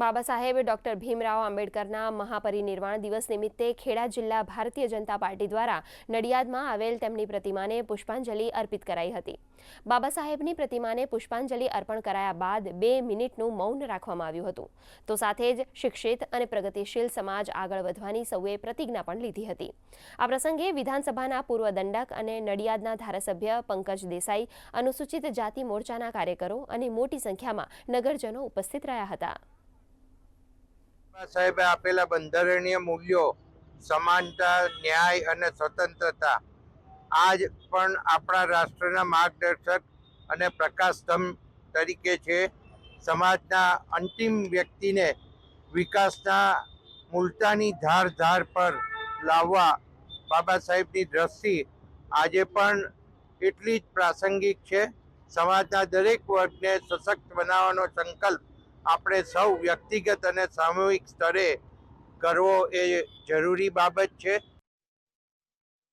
Baba Saheb, doctor Bhimrao આંબેડકરના મહાપરિનિર્વાણ દિવસ નિમિત્તે ખેડા જિલ્લા ભારતીય જનતા પાર્ટી દ્વારા નડિયાદમાં આવેલ તેમની પ્રતિમાને પુષ્પાંજલિ અર્પિત કરાઈ હતી. બાબા સાહેબની પ્રતિમાને પુષ્પાંજલિ અર્પણ કરાયા બાદ બે મિનિટનું મૌન રાખવામાં આવ્યું હતું. તો સાથે જ શિક્ષિત અને પ્રગતિશીલ સમાજ આગળ વધવાની સૌએ પ્રતિજ્ઞા પણ લીધી હતી. આ પ્રસંગે વિધાનસભાના પૂર્વ દંડક અને નડિયાદના ધારાસભ્ય પંકજ દેસાઈ, અનુસૂચિત જાતિ મોરચાના કાર્યકરો અને મોટી સંખ્યામાં નગરજનો ઉપસ્થિત રહ્યા હતા. સાહેબે આપેલા બંધારણીય મૂલ્યો, સમાનતા, ન્યાય અને સ્વતંત્રતા. આજ પણ આપણા રાષ્ટ્રના માર્ગદર્શક અને પ્રકાશસ્તંભ તરીકે છે. સમાજના અંતિમ વ્યક્તિને વિકાસના મૂલતાની ધાર ધાર પર લાવવા બાબા સાહેબની દ્રષ્ટિ આજે પણ એટલી જ પ્રાસંગિક છે. સમાજના દરેક વર્ગને સશક્ત બનાવવાનો સંકલ્પ આપણે સૌ વ્યક્તિગત અને સામૂહિક સ્તરે કરવો એ જરૂરી બાબત છે.